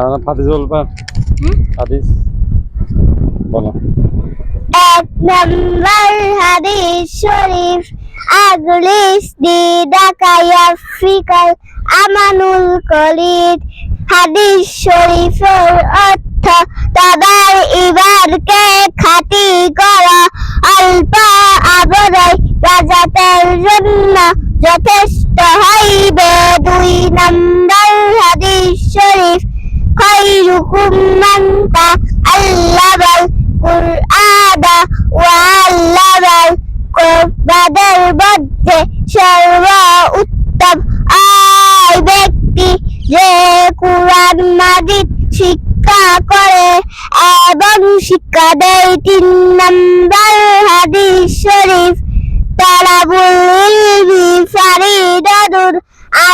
আর হাদিস বলবা হাদিস বলো। এক নম্বর হাদিস শরীফ আগলিস দি ঢাকাই আফ্রিকার আমানুল কলিদ। হাদিস শরীফের অর্থ তাদের ইবাদকে খাঁটি করা অল্প বড়াই রাজা তার জন্য যথেষ্ট হইবে দুই নম্বর হাদিস শরীফ। খাইরুকুম মান তা আল্লামাল ও ওয়া আল্লামাল কোরবাদের মধ্যে সর্ব উত্তম আই ব্যক্তি যে কুরআন মাজিদ শিক্ষা করে এবং শিক্ষা দেয় তিন নম্বর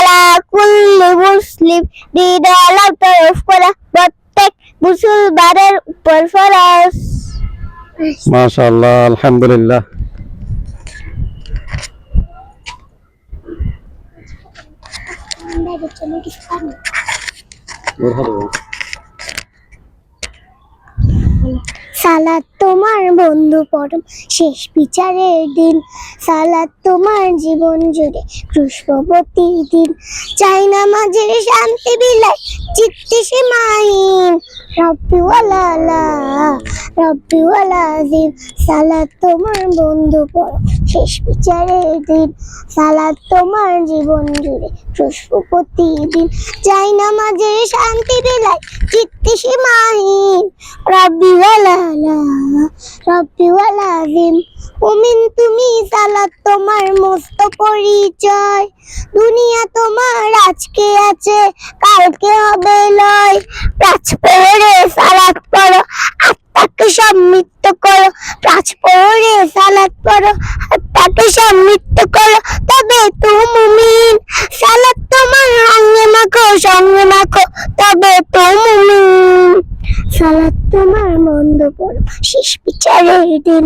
আলা কুল্লি মুসলিম আলাম তরফ করা প্রত্যেক মুসলমানের উপর ফরজ। মাশাআল্লাহ আলহামদুলিল্লাহ। সালাদ তোমার বন্ধু পরম শেষ বিচারের দিন। সালাদ তোমার জীবন জুড়ে পুষ্পবতী দিন। চাই না মাঝের শান্তি বিলাই চিত্তে সে মাহিন রব্বিওয়ালা রব্বিওয়ালা দিন সালাদ তোমার বন্ধু পরম শেষ বিচারের দিন সালাদ তোমার জীবন জুড়ে। পুষ্পবতী দিন চাই না মাঝের শান্তি বিলাই চিত্তে সে মাহিন রব্বি ওয়ালা রব্বি ওয়ালা দিন মুমিন তুমি সালাত তোমার মস্ত পরিচয়। দুনিয়া তোমার আজকে আছে, কালকে হবে লয়। প্রাচ পড়ে সালাত পড়ো, আত্মাকে সমৃদ্ধ করো। প্রাচ পড়ে সালাত পড়ো আত্মাকে সমৃদ্ধ করো তবে তো মুমিন সালাত তোমার সঙ্গে মাখো সঙ্গে মাখো। তবে তো মুমিন সালাত তোমার মন্দ পড়ো শেষ বিচারের দিন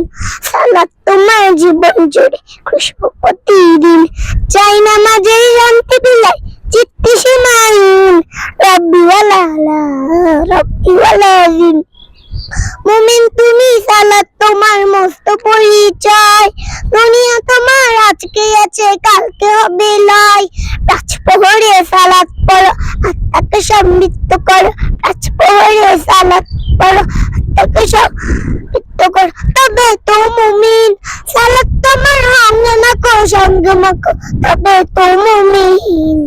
সালাত তোমার জীবন জুড়ে খুশবু প্রতিদিন। চাই না মাঝে শান্তি বিলাই, চিত্তে সীমাহীন রব্বি ওয়ালা রব্বি ওয়ালা মুমিন তুমি সালাত তোমার মস্ত পরিচয়। আছে, কালকে হবে লয়। পাঁচ প্রহরে সালাত পড়ো, আত্মাকে সমৃদ্ধ করো। পাঁচ প্রহরে সালাত পড়ো, আত্মাকে সমৃদ্ধ করো। তবে তো মুমিন সালাত তোমার হাম মাখো সঙ্গে মাকো তবে তো মুমিন।